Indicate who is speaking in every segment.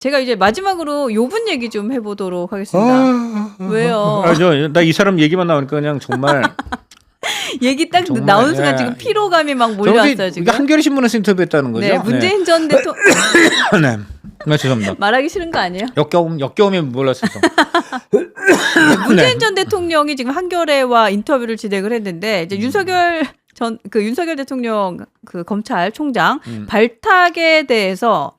Speaker 1: 제가 이제 마지막으로 요분 얘기 좀 해보도록 하겠습니다.
Speaker 2: 아,
Speaker 1: 왜요?
Speaker 2: 아 저 나 이 사람 얘기만 나오니까 그냥 정말
Speaker 1: 얘기 딱
Speaker 2: 정말,
Speaker 1: 나온 순간
Speaker 2: 예.
Speaker 1: 지금 피로감이 막
Speaker 2: 저기
Speaker 1: 몰려왔어요 지금.
Speaker 2: 한겨레 신문에서 인터뷰했다는 거죠.
Speaker 1: 네, 문재인 전 대통령
Speaker 2: 네. 네, 죄송합니다.
Speaker 1: 말하기 싫은 거 아니에요?
Speaker 2: 역겨움 역겨움이 몰랐어서.
Speaker 1: 문재인 전 대통령이 지금 한겨레와 인터뷰를 진행을 했는데
Speaker 2: 음.
Speaker 1: 이제 윤석열 전 그 윤석열 대통령 그 검찰총장
Speaker 2: 음.
Speaker 1: 발탁에 대해서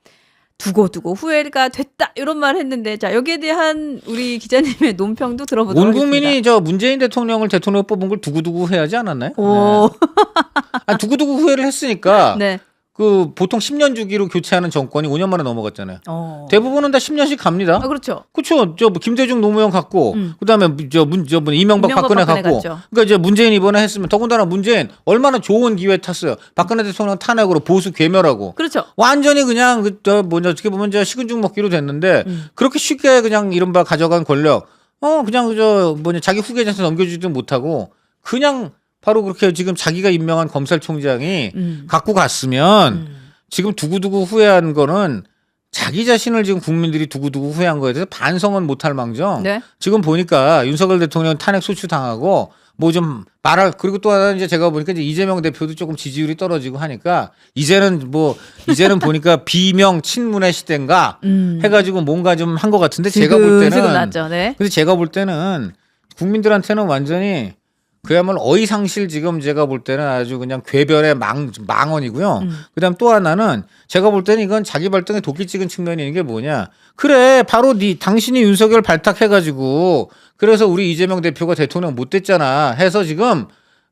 Speaker 1: 두고 두고 후회가 됐다 이런 말 했는데 자 여기에 대한 우리 기자님의 논평도 들어보도록
Speaker 2: 온
Speaker 1: 하겠습니다.
Speaker 2: 국민이 저 문재인 대통령을 대통령 뽑은 걸 두고두고 후회하지 않았나요?
Speaker 1: 오,
Speaker 2: 네. 아 두고두고 후회를 했으니까
Speaker 1: 네.
Speaker 2: 그 보통 10년 주기로 교체하는 정권이 5년 만에 넘어갔잖아요.
Speaker 1: 어.
Speaker 2: 대부분은 다 10년씩 갑니다.
Speaker 1: 아 그렇죠.
Speaker 2: 그렇죠. 저뭐 김대중 노무현 갔고
Speaker 1: 음.
Speaker 2: 그다음에 저문저 뭐 이명박
Speaker 1: 이명박
Speaker 2: 박근혜
Speaker 1: 박근혜
Speaker 2: 갔고
Speaker 1: 갔죠.
Speaker 2: 그러니까 이제 문재인 이번에 했으면 더군다나 문재인 얼마나 좋은 기회 탔어요. 박근혜 대통령 탄핵으로 보수 괴멸하고
Speaker 1: 그렇죠.
Speaker 2: 완전히 그냥 그저 뭐냐 어떻게 보면 저 식은죽 먹기로 됐는데
Speaker 1: 음.
Speaker 2: 그렇게 쉽게 그냥 이른바 가져간 권력 어 그냥 그저 뭐냐 자기 후계자한테 넘겨주지도 못하고 그냥 바로 그렇게 지금 자기가 임명한 검찰총장이
Speaker 1: 음.
Speaker 2: 갖고 갔으면
Speaker 1: 음.
Speaker 2: 지금 두고두고 후회한 거는 자기 자신을 지금 국민들이 두고두고 후회한 거에 대해서 반성은 못할 망정
Speaker 1: 네.
Speaker 2: 지금 보니까 윤석열 대통령 탄핵 소추 당하고 뭐 좀 말할 그리고 또 하나 이제 제가 보니까 이제 이재명 대표도 조금 지지율이 떨어지고 하니까 이제는 뭐 이제는 보니까 비명 친문의 시대인가
Speaker 1: 음.
Speaker 2: 해가지고 뭔가 좀 한 것 같은데 제가 볼 때는
Speaker 1: 났죠. 네.
Speaker 2: 근데 제가 볼 때는 국민들한테는 완전히 그야말로 어이상실 지금 제가 볼 때는 아주 그냥 괴별의 망 망언이고요.
Speaker 1: 음.
Speaker 2: 그 다음 또 하나는 제가 볼 때는 이건 자기 발등에 도끼 찍은 측면이 있는 게 뭐냐. 그래 바로 네 당신이 윤석열 발탁해가지고 그래서 우리 이재명 대표가 대통령 못 됐잖아 해서 지금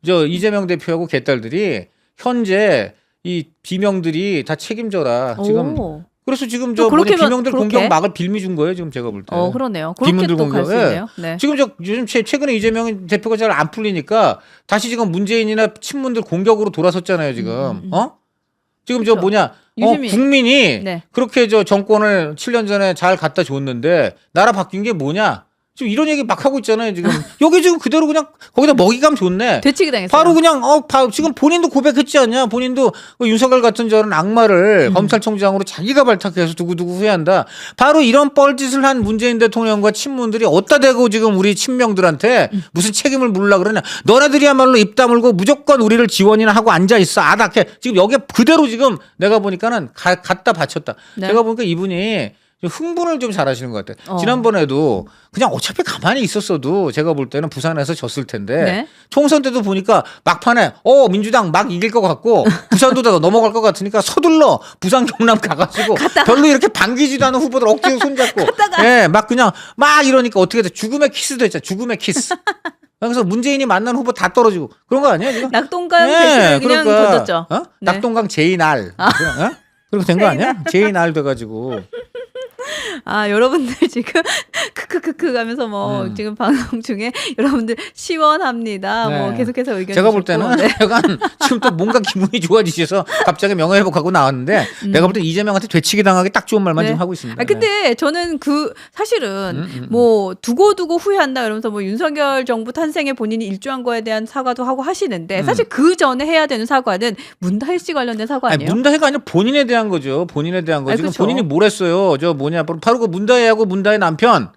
Speaker 2: 저 이재명 대표하고 개딸들이 현재 이 비명들이 다 책임져라 지금
Speaker 1: 오.
Speaker 2: 그래서 지금 또저 뭐냐
Speaker 1: 그렇게?
Speaker 2: 공격 막을 빌미 준 거예요 지금 제가 볼 때.
Speaker 1: 어 그러네요. 그렇게
Speaker 2: 뒷문들
Speaker 1: 또갈수
Speaker 2: 공격. 예.
Speaker 1: 있네요. 네.
Speaker 2: 지금 저 요즘 최, 최근에 이재명 대표가 잘 안 풀리니까 다시 지금 문재인이나 친문들 공격으로 돌아섰잖아요 지금
Speaker 1: 음, 음.
Speaker 2: 어 지금 저
Speaker 1: 그렇죠.
Speaker 2: 뭐냐 어,
Speaker 1: 유시민.
Speaker 2: 국민이
Speaker 1: 네.
Speaker 2: 그렇게 저 정권을 7년 전에 잘 갖다 줬는데 나라 바뀐 게 뭐냐 지금 이런 얘기 막 하고 있잖아요 지금 여기 지금 그대로 그냥 거기다 먹이감 좋네
Speaker 1: 되치기 당했어요.
Speaker 2: 바로 그냥 어 바, 지금 본인도 고백했지 않냐 본인도 그 윤석열 같은 저런 악마를
Speaker 1: 음.
Speaker 2: 검찰총장으로 자기가 발탁해서 두고두고 후회한다 바로 이런 뻘짓을 한 문재인 대통령과 친문들이 어디다 대고 지금 우리 친명들한테
Speaker 1: 음.
Speaker 2: 무슨 책임을 물라 그러냐 너네들이야말로 입 다물고 무조건 우리를 지원이나 하고 앉아 있어 아닥해 지금 여기에 그대로 지금 내가 보니까는 가, 갖다 바쳤다
Speaker 1: 네.
Speaker 2: 제가 보니까 이분이 좀 흥분을 좀 잘하시는 것 같아요.
Speaker 1: 어.
Speaker 2: 지난번에도 그냥 어차피 가만히 있었어도 제가 볼 때는 부산에서 졌을 텐데
Speaker 1: 네.
Speaker 2: 총선 때도 보니까 막판에 어 민주당 막 이길 것 같고 부산도 다 넘어갈 것 같으니까 서둘러 부산 경남 가가지고 별로 이렇게 반기지도 않은 후보들 억지로 손잡고 예막 그냥 막 이러니까 어떻게 돼 죽음의 키스도 했잖아 죽음의 키스 그래서 문재인이 만난 후보 다 떨어지고 그런 거 아니야 지금
Speaker 1: 낙동강
Speaker 2: 예,
Speaker 1: 대신에 그냥
Speaker 2: 그러니까,
Speaker 1: 던졌죠.
Speaker 2: 어?
Speaker 1: 네.
Speaker 2: 낙동강 제이날 어? 그렇게 된 거 아니야 제이날 돼가지고
Speaker 1: 아 여러분들 지금 크크크크 가면서 뭐
Speaker 2: 음.
Speaker 1: 지금 방송 중에 여러분들 시원합니다. 뭐
Speaker 2: 네.
Speaker 1: 계속해서 의견
Speaker 2: 제가 볼. 때는
Speaker 1: 네.
Speaker 2: 약간 지금 또 뭔가 기분이 좋아지셔서 갑자기 명예회복하고 나왔는데 내가 볼 때 이재명한테 되치기 당하기 딱 좋은 말만
Speaker 1: 음. 네.
Speaker 2: 좀 하고 있습니다.
Speaker 1: 아 근데 저는 그 사실은
Speaker 2: 음, 음, 음.
Speaker 1: 뭐 두고 두고 후회한다 이러면서 뭐 윤석열 정부 탄생에 본인이 일조한 거에 대한 사과도 하고 하시는데
Speaker 2: 음.
Speaker 1: 사실 그 전에 해야 되는 사과는 문다혜 씨 관련된 사과
Speaker 2: 아니,
Speaker 1: 아니에요?
Speaker 2: 문다혜가 아니라 본인에 대한 거죠. 본인에 대한 거.
Speaker 1: 아니,
Speaker 2: 지금
Speaker 1: 그쵸.
Speaker 2: 본인이 뭘 했어요. 저 뭐냐 바로, 바로 그 문다혜하고 문다혜 남편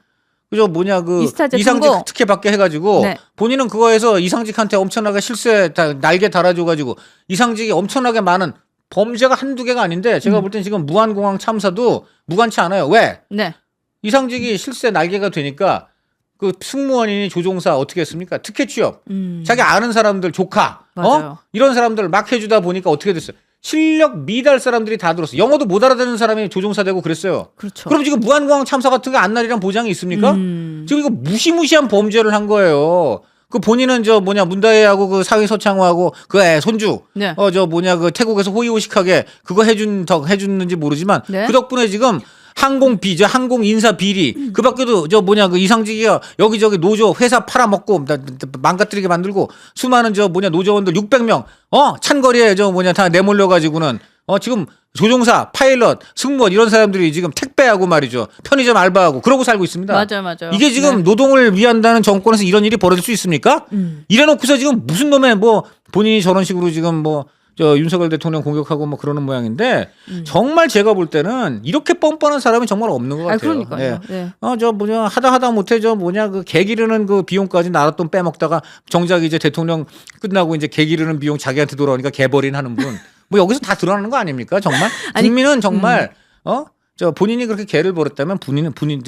Speaker 2: 그저 뭐냐 그
Speaker 1: 이스타제
Speaker 2: 이상직
Speaker 1: 청구.
Speaker 2: 특혜 받게 해가지고
Speaker 1: 네.
Speaker 2: 본인은 그거에서 이상직한테 엄청나게 실수에 다 날개 달아줘가지고 이상직이 엄청나게 많은 범죄가 한두 개가 아닌데 제가
Speaker 1: 음.
Speaker 2: 볼땐 지금 무한공항 참사도 무관치 않아요. 왜?
Speaker 1: 네.
Speaker 2: 이상직이 실세 날개가 되니까 그 승무원이니 조종사 어떻게 했습니까? 특혜 취업.
Speaker 1: 음.
Speaker 2: 자기 아는 사람들 조카, 어?
Speaker 1: 맞아요.
Speaker 2: 이런 사람들 막 해주다 보니까 어떻게 됐어요? 실력 미달 사람들이 다 들었어. 영어도 못 알아듣는 사람이 조종사 되고 그랬어요.
Speaker 1: 그렇죠.
Speaker 2: 그럼 지금 무한공항 참사 같은 거 안 날이란 보장이 있습니까?
Speaker 1: 음.
Speaker 2: 지금 이거 무시무시한 범죄를 한 거예요. 그 본인은 저 뭐냐 문다혜하고 그 사위 서창호하고 그 애 손주
Speaker 1: 네.
Speaker 2: 어 저 뭐냐 그 태국에서 호의호식하게 그거 해준 덕 해줬는지 모르지만
Speaker 1: 네.
Speaker 2: 그 덕분에 지금 항공 비저 항공 인사 비리
Speaker 1: 음.
Speaker 2: 그밖에도 저 뭐냐 그 이상직이가 여기저기 노조 회사 팔아먹고 나- 나- 망가뜨리게 만들고 수많은 저 뭐냐 노조원들 600명 어 찬거리에 저 뭐냐 다 내몰려 가지고는 어 지금 조종사 파일럿 승무원 이런 사람들이 지금 택배하고 말이죠 편의점 알바하고 그러고 살고 있습니다.
Speaker 1: 맞아요, 맞아요.
Speaker 2: 이게 지금
Speaker 1: 네.
Speaker 2: 노동을 위한다는 정권에서 이런 일이 벌어질 수 있습니까?
Speaker 1: 음.
Speaker 2: 이래놓고서 지금 무슨 놈의 뭐 본인이 저런 식으로 지금 뭐 저 윤석열 대통령 공격하고 뭐 그러는 모양인데
Speaker 1: 음.
Speaker 2: 정말 제가 볼 때는 이렇게 뻔뻔한 사람이 정말 없는 것
Speaker 1: 아,
Speaker 2: 같아요.
Speaker 1: 그러니까요.
Speaker 2: 예.
Speaker 1: 네.
Speaker 2: 어, 저 뭐냐 하다 하다 못해 저 뭐냐 그 개 기르는 그 비용까지 나랏돈 빼먹다가 정작 이제 대통령 끝나고 이제 개 기르는 비용 자기한테 돌아오니까 개벌인 하는 분. 뭐 여기서 다 드러나는 거 아닙니까? 정말
Speaker 1: 아니, 음.
Speaker 2: 국민은 정말 어? 저 본인이 그렇게 개를 버렸다면 본인은 본인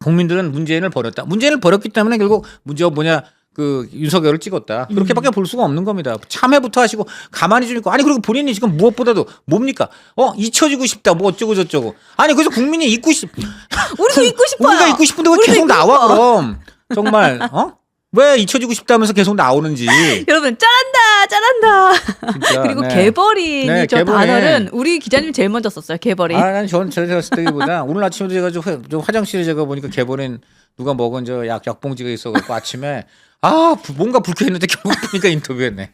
Speaker 2: 국민들은 문재인을 버렸다. 문재인을 버렸기 때문에 결국 문제 뭐냐 그 윤석열을 찍었다. 그렇게밖에 볼 수가 없는 겁니다. 참회부터 하시고 가만히 좀 있고 아니 그리고 본인이 지금 무엇보다도 뭡니까? 어 잊혀지고 싶다. 뭐 어쩌고 저쩌고. 아니 그래서 국민이 잊고 싶
Speaker 1: 우리도 잊고 싶어요.
Speaker 2: 우리가 잊고 싶은데 왜 계속 나와
Speaker 1: 싶어.
Speaker 2: 그럼 정말 어? 왜 잊혀지고 싶다면서 계속 나오는지
Speaker 1: 여러분 짠한다 짠한다.
Speaker 2: 진짜,
Speaker 1: 그리고
Speaker 2: 네.
Speaker 1: 개버린이
Speaker 2: 네,
Speaker 1: 저
Speaker 2: 개버린.
Speaker 1: 단어는 우리 기자님 제일 먼저 썼어요. 개버린.
Speaker 2: 아, 난 전, 제가 봤을 때보다 오늘 아침에도 제가 좀, 화- 좀 화장실에 제가 보니까 개버린 누가 먹은 저 약, 약봉지가 있어갖고 아침에 아, 부- 뭔가 불쾌했는데 결국 보니까 인터뷰했네.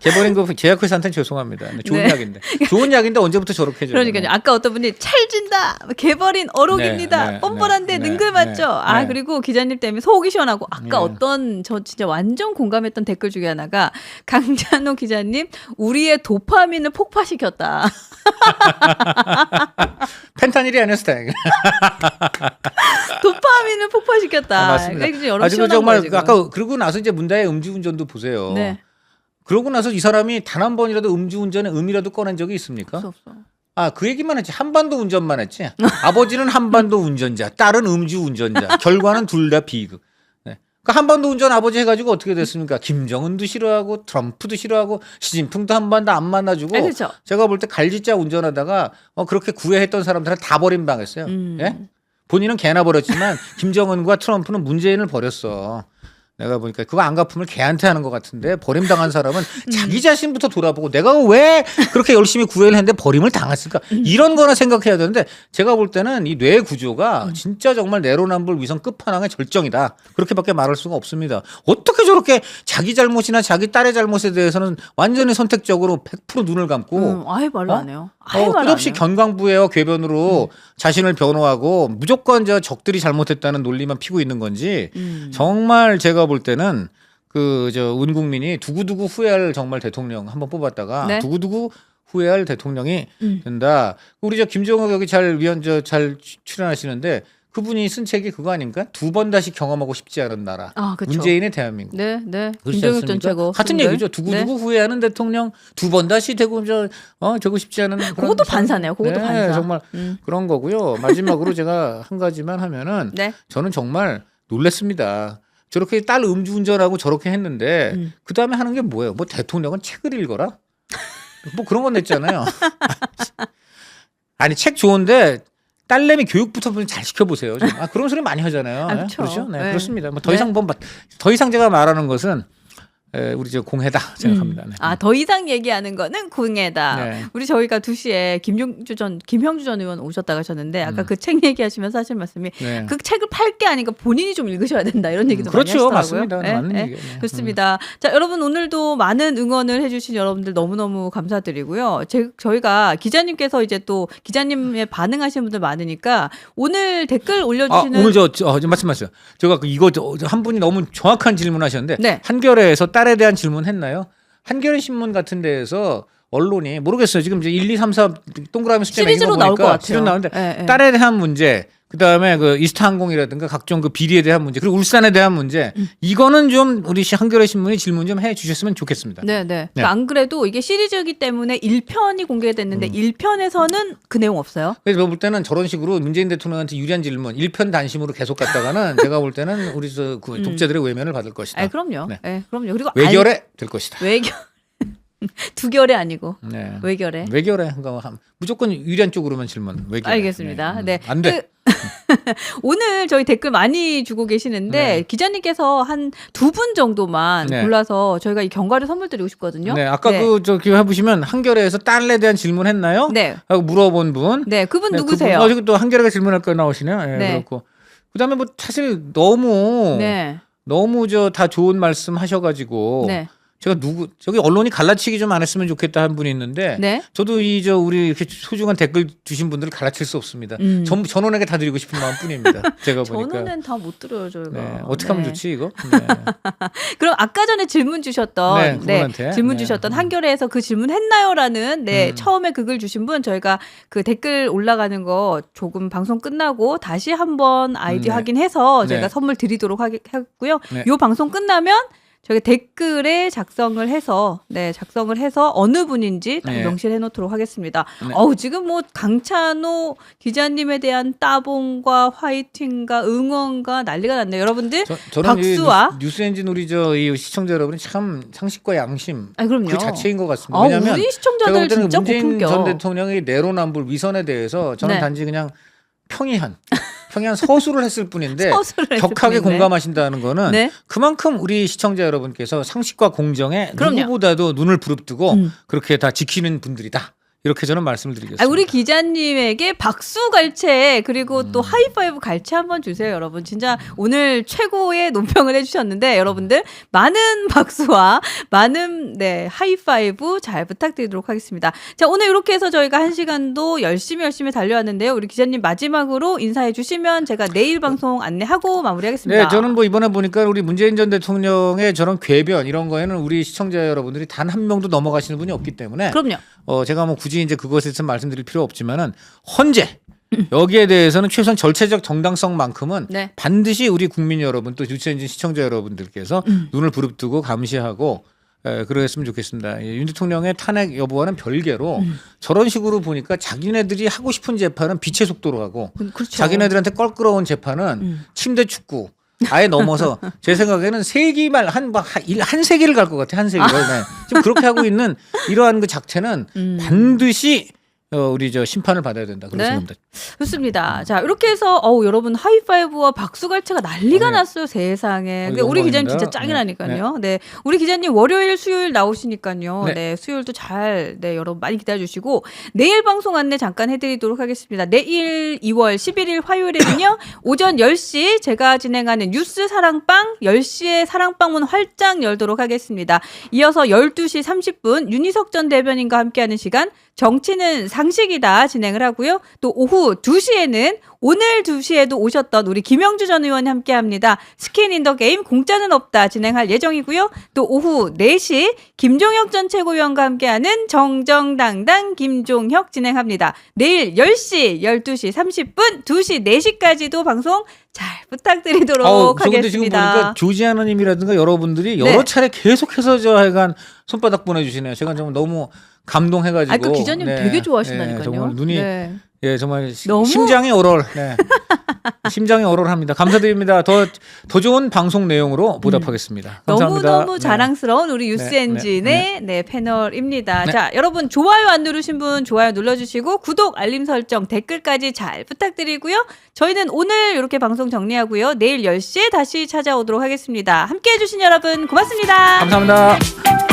Speaker 2: 개버린 그 제약회사한테 는 죄송합니다. 네, 좋은
Speaker 1: 네.
Speaker 2: 약인데. 좋은 약인데 언제부터 저렇게 해줘요?
Speaker 1: 그러니까요. 아까 어떤 분이 찰진다, 개버린 어록입니다.
Speaker 2: 네, 네,
Speaker 1: 뻔뻔한데
Speaker 2: 네,
Speaker 1: 능글
Speaker 2: 네,
Speaker 1: 맞죠?
Speaker 2: 네,
Speaker 1: 아
Speaker 2: 네.
Speaker 1: 그리고 기자님 때문에 속이 시원하고 아까
Speaker 2: 네.
Speaker 1: 어떤 저 진짜 완전 공감했던 댓글 중에 하나가 강찬호 기자님 우리의 도파민을 폭파시켰다.
Speaker 2: 펜타닐이 아니었을 때.
Speaker 1: 도파민을 폭파시켰다.
Speaker 2: 아, 맞습니다.
Speaker 1: 그러니까 여러
Speaker 2: 아, 지금
Speaker 1: 시원한
Speaker 2: 정말
Speaker 1: 거예요.
Speaker 2: 아까 그러고 나서 이제 문다의 음주운전도 보세요.
Speaker 1: 네.
Speaker 2: 그러고 나서 이 사람이 단 한 번이라도 음주운전의 음이라도 꺼낸 적이 있습니까?
Speaker 1: 없어 없어.
Speaker 2: 아, 그 얘기만 했지. 한반도 운전만 했지. 아버지는 한반도 운전자, 딸은 음주 운전자. 결과는 둘 다 비극. 네. 그 한반도 운전 아버지 해가지고 어떻게 됐습니까? 김정은도 싫어하고 트럼프도 싫어하고 시진핑도 한반도 안 만나주고
Speaker 1: 아, 그렇죠.
Speaker 2: 제가 볼 때 갈짓자 운전하다가 어, 그렇게 구애했던 사람들은 다 버림당했어요.
Speaker 1: 음.
Speaker 2: 예? 본인은 개나 버렸지만 김정은과 트럼프는 문재인을 버렸어. 내가 보니까 그거 안 갚으면 걔한테 하는 것 같은데 버림당한 사람은
Speaker 1: 음.
Speaker 2: 자기 자신부터 돌아보고 내가 왜 그렇게 열심히 구애를 했는데 버림을 당했을까
Speaker 1: 음.
Speaker 2: 이런 거나 생각해야 되는데 제가 볼 때는 이 뇌 구조가 진짜 정말 내로남불 위성 끝판왕의 절정이다 그렇게밖에 말할 수가 없습니다 어떻게 저렇게 자기 잘못이나 자기 딸의 잘못에 대해서는 완전히 선택적으로 100% 눈을 감고
Speaker 1: 음, 아예 말로
Speaker 2: 어?
Speaker 1: 안 해요. 아예
Speaker 2: 어,
Speaker 1: 안
Speaker 2: 끝없이
Speaker 1: 해요. 음.
Speaker 2: 견강부회와 궤변으로 자신을 변호하고 무조건 저 적들이 잘못했다는 논리만 피고 있는 건지
Speaker 1: 음.
Speaker 2: 정말 제가 볼 때는 그저 은국민이 두고두고 후회할 정말 대통령 한번 뽑았다가
Speaker 1: 네.
Speaker 2: 두고두고 후회할 대통령이
Speaker 1: 음.
Speaker 2: 된다. 우리 저 김정은 여기 잘 위원 저 잘 출연하시는데 그분이 쓴 책이 그거 아닙니까? 두 번 다시 경험하고 싶지 않은 나라.
Speaker 1: 아 그렇죠.
Speaker 2: 문재인의 대한민국.
Speaker 1: 네, 네. 김정일 전? 최고.
Speaker 2: 같은
Speaker 1: 분들.
Speaker 2: 얘기죠. 두고두고 후회하는 대통령 두 번 다시 되고 저 어 되고 싶지 않은
Speaker 1: 그것도. 반사네요. 그것도
Speaker 2: 네,
Speaker 1: 반사.
Speaker 2: 정말
Speaker 1: 음.
Speaker 2: 그런 거고요. 마지막으로 제가 한 가지만 하면은
Speaker 1: 네.
Speaker 2: 저는 정말 놀랬습니다. 저렇게 딸 음주운전하고 저렇게 했는데
Speaker 1: 음.
Speaker 2: 그 다음에 하는 게 뭐예요? 뭐 대통령은 책을 읽어라? 뭐 그런 건 냈잖아요. 아니 책 좋은데 딸내미 교육부터 좀잘 시켜보세요. 좀. 아, 그런 소리 많이 하잖아요.
Speaker 1: 아.
Speaker 2: 그렇죠? 네,
Speaker 1: 네.
Speaker 2: 그렇습니다. 뭐더
Speaker 1: 네.
Speaker 2: 이상 뭐, 더 이상 제가 말하는 것은 에, 우리 저 공해다 생각합니다. 네.
Speaker 1: 아, 더 이상 얘기하는 거는 궁예다.
Speaker 2: 네.
Speaker 1: 우리 저희가 2시에 김용주 전, 김형주 전 의원 오셨다가 하셨는데, 아까
Speaker 2: 음.
Speaker 1: 그책 얘기하시면서 하신 말씀이,
Speaker 2: 네.
Speaker 1: 그 책을 팔 게 아니고 본인이 좀 읽으셔야 된다. 이런 얘기도
Speaker 2: 그렇죠,
Speaker 1: 많이 하시더라고요.
Speaker 2: 맞습니다.
Speaker 1: 네,
Speaker 2: 맞는
Speaker 1: 네.
Speaker 2: 얘기예요. 네.
Speaker 1: 자, 여러분 오늘도 많은 응원을 해 주신 여러분들 너무너무 감사드리고요. 제, 저희가 기자님께서 이제 또 기자님의 반응하시는 분들 많으니까 오늘 댓글
Speaker 2: 아,
Speaker 1: 올려 주시는
Speaker 2: 오늘 저, 저, 어, 저 말씀하세요. 제가 그 이거 저, 저한 분이 너무 정확한 질문하셨는데
Speaker 1: 네.
Speaker 2: 한겨레에서 딸에 대한 질문 했나요? 한겨레 신문 같은 데에서 언론이 모르겠어요. 지금 이제 1, 2, 3, 4 동그라미 숫자
Speaker 1: 시리즈로
Speaker 2: 거
Speaker 1: 나올 것 같아요.
Speaker 2: 시리즈 나오는데
Speaker 1: 예, 예.
Speaker 2: 딸에 대한 문제, 그다음에 그 이스타항공이라든가 각종 그 비리에 대한 문제, 그리고 울산에 대한 문제.
Speaker 1: 음.
Speaker 2: 이거는 좀 우리 시- 한겨레 신문이 질문 좀 해 주셨으면 좋겠습니다.
Speaker 1: 네, 네.
Speaker 2: 네.
Speaker 1: 안 그래도 이게 시리즈이기 때문에 1편이 공개됐는데
Speaker 2: 음.
Speaker 1: 1편에서는 그 내용 없어요.
Speaker 2: 그래서 제가 볼 때는 저런 식으로 문재인 대통령한테 유리한 질문, 일편 단심으로 계속 갔다가는 제가 볼 때는 우리 저 그 독재들의 외면을 받을 것이다.
Speaker 1: 아, 그럼요.
Speaker 2: 네.
Speaker 1: 네. 그럼요. 그리고
Speaker 2: 외결에 될 것이다.
Speaker 1: 알- 외결 두 결이 아니고
Speaker 2: 네.
Speaker 1: 외결에.
Speaker 2: 외결에 한- 무조건 유리한 쪽으로만 질문. 외결.
Speaker 1: 알겠습니다. 네.
Speaker 2: 안 돼.
Speaker 1: 그- 오늘 저희 댓글 많이 주고 계시는데
Speaker 2: 네.
Speaker 1: 기자님께서 한 두 분 정도만
Speaker 2: 네.
Speaker 1: 골라서 저희가 이 경과를 선물 드리고 싶거든요.
Speaker 2: 네, 아까
Speaker 1: 네.
Speaker 2: 그 저기 해보시면 한겨레에서 딸에 대한 질문했나요?
Speaker 1: 네.
Speaker 2: 하고 물어본 분.
Speaker 1: 네, 그분
Speaker 2: 네,
Speaker 1: 누구세요?
Speaker 2: 그분, 어, 저기 또 한겨레가 질문할 거 나오시네요. 예,
Speaker 1: 네.
Speaker 2: 그렇고. 그다음에 뭐 사실 너무
Speaker 1: 네.
Speaker 2: 너무 저 다 좋은 말씀 하셔가지고
Speaker 1: 네.
Speaker 2: 제가 누구 저기 언론이 갈라치기 좀 안 했으면 좋겠다 한 분이 있는데
Speaker 1: 네.
Speaker 2: 저도 이 저 우리 이렇게 소중한 댓글 주신 분들을 갈라칠 수 없습니다.
Speaker 1: 음.
Speaker 2: 전 전원에게 다 드리고 싶은 마음뿐입니다. 제가 보니까.
Speaker 1: 전원은 다 못 들어요 저희가.
Speaker 2: 네. 어떻게 하면
Speaker 1: 네.
Speaker 2: 좋지 이거? 네.
Speaker 1: 그럼 아까 전에 질문 주셨던
Speaker 2: 네,
Speaker 1: 네. 질문
Speaker 2: 네.
Speaker 1: 주셨던 한겨레에서 그 질문 했나요라는 네
Speaker 2: 음.
Speaker 1: 처음에 그글 주신 분 저희가 그 댓글 올라가는 거 조금 방송 끝나고 다시 한번 아이디
Speaker 2: 네.
Speaker 1: 확인해서
Speaker 2: 네.
Speaker 1: 저희가 선물 드리도록 하겠, 하고요.
Speaker 2: 네.
Speaker 1: 요 방송 끝나면 저희 댓글에 작성을 해서 네 작성을 해서 어느 분인지 딱
Speaker 2: 네.
Speaker 1: 명시해 놓도록 하겠습니다.
Speaker 2: 네.
Speaker 1: 어우 지금 뭐 강찬호 기자님에 대한 따봉과 화이팅과 응원과 난리가 났네요. 여러분들
Speaker 2: 저,
Speaker 1: 박수와
Speaker 2: 뉴스, 뉴스 엔진 우리 저 이 시청자 여러분이 참 상식과 양심
Speaker 1: 아 그럼요.
Speaker 2: 그 자체인 것 같습니다.
Speaker 1: 아,
Speaker 2: 왜냐하면
Speaker 1: 우리 시청자들 진짜
Speaker 2: 문재인
Speaker 1: 고품격.
Speaker 2: 전 대통령의 내로남불 위선에 대해서 저는
Speaker 1: 네.
Speaker 2: 단지 그냥 평이한 평이한 서술을 했을 뿐인데
Speaker 1: 서술을 했을
Speaker 2: 격하게
Speaker 1: 뿐인데.
Speaker 2: 공감하신다는 거는
Speaker 1: 네.
Speaker 2: 그만큼 우리 시청자 여러분께서 상식과 공정에
Speaker 1: 그럼요.
Speaker 2: 누구보다도 눈을 부릅뜨고
Speaker 1: 음.
Speaker 2: 그렇게 다 지키는 분들이다. 이렇게 저는 말씀을 드리겠습니다.
Speaker 1: 아, 우리 기자님에게 박수 갈채 그리고
Speaker 2: 음.
Speaker 1: 또 하이파이브 갈채 한번 주세요, 여러분. 진짜 오늘 최고의 논평을 해주셨는데 여러분들 많은 박수와 많은 네 하이파이브 잘 부탁드리도록 하겠습니다. 자 오늘 이렇게 해서 저희가 한 시간도 열심히 열심히 달려왔는데요. 우리 기자님 마지막으로 인사해 주시면 제가 내일 방송 안내하고 마무리하겠습니다.
Speaker 2: 네, 저는 뭐 이번에 보니까 우리 문재인 전 대통령의 저런 궤변 이런 거에는 우리 시청자 여러분들이 단 한 명도 넘어가시는 분이 없기 때문에
Speaker 1: 그럼요.
Speaker 2: 어 제가 뭐 굳이 이제 그것에 대해서 말씀드릴 필요 없지만은 헌재 여기에 대해서는 최소한 절차적 정당성만큼은
Speaker 1: 네.
Speaker 2: 반드시 우리 국민 여러분 또 유치엔진 시청자 여러분들께서
Speaker 1: 음.
Speaker 2: 눈을 부릅뜨고 감시하고 에, 그랬으면 좋겠습니다. 예, 윤 대통령의 탄핵 여부와는 별개로
Speaker 1: 음.
Speaker 2: 저런 식으로 보니까 자기네들이 하고 싶은 재판은 빛의 속도로 하고
Speaker 1: 그- 그렇죠.
Speaker 2: 자기네들한테 껄끄러운 재판은
Speaker 1: 음.
Speaker 2: 침대 축구 아예 넘어서 제 생각에는 세기말 한한 세기를 갈 것 같아 한 세기를 네. 지금 그렇게 하고 있는 이러한 그 자체는
Speaker 1: 음.
Speaker 2: 반드시 어, 우리 저 심판을 받아야 된다 그런
Speaker 1: 네.
Speaker 2: 생각입니다.
Speaker 1: 좋습니다. 자, 이렇게 해서 어우 여러분 하이파이브와 박수갈채가 난리가
Speaker 2: 어, 네.
Speaker 1: 났어요, 세상에.
Speaker 2: 어,
Speaker 1: 근데 우리 기자님. 진짜 짱이라니까요. 네. 우리 기자님 월요일, 수요일 나오시니까요. 네.
Speaker 2: 네.
Speaker 1: 수요일도 잘 네, 여러분 많이 기다려 주시고 내일 방송 안내 잠깐 해 드리도록 하겠습니다. 내일 2월 11일 화요일에는요. 오전 10시 제가 진행하는 뉴스 사랑방 10시에 사랑방 문 활짝 열도록 하겠습니다. 이어서 12시 30분 윤희석 전 대변인과 함께하는 시간 정치는 상식이다 진행을 하고요. 또 오후 2시에는 오늘 2시에도 오셨던 우리 김영주 전 의원이 함께 합니다. 스킨 인 더 게임 공짜는 없다 진행할 예정이고요. 또 오후 4시 김종혁 전 최고위원과 함께하는 정정당당 김종혁 진행합니다. 내일 10시, 12시 30분, 2시, 4시까지도 방송 잘 부탁드리도록
Speaker 2: 아우, 저 근데 지금
Speaker 1: 하겠습니다.
Speaker 2: 보니까 조지아나님이라든가 여러분들이 여러
Speaker 1: 네.
Speaker 2: 차례 계속해서 저 하여간 손바닥 보내주시네요. 제가 좀 너무 감동해가지고.
Speaker 1: 아, 그 기자님
Speaker 2: 네.
Speaker 1: 되게 좋아하신다니까요.
Speaker 2: 네, 정말 눈이
Speaker 1: 네.
Speaker 2: 예 정말 시-
Speaker 1: 너무-
Speaker 2: 심장이 얼얼. 네. 심장이 얼얼합니다. 감사드립니다. 더더 좋은 방송 내용으로 보답하겠습니다. 감사합니다.
Speaker 1: 너무 너무
Speaker 2: 네.
Speaker 1: 자랑스러운 우리
Speaker 2: 네,
Speaker 1: 엔진의
Speaker 2: 네,
Speaker 1: 네, 패널입니다.
Speaker 2: 네.
Speaker 1: 자, 여러분 좋아요 안 누르신 분 좋아요 눌러주시고 구독, 알림 설정, 댓글까지 잘 부탁드리고요. 저희는 오늘 이렇게 방송 정리하고요. 내일 10시에 다시 찾아오도록 하겠습니다. 함께 해 주신 여러분 고맙습니다.
Speaker 2: 감사합니다.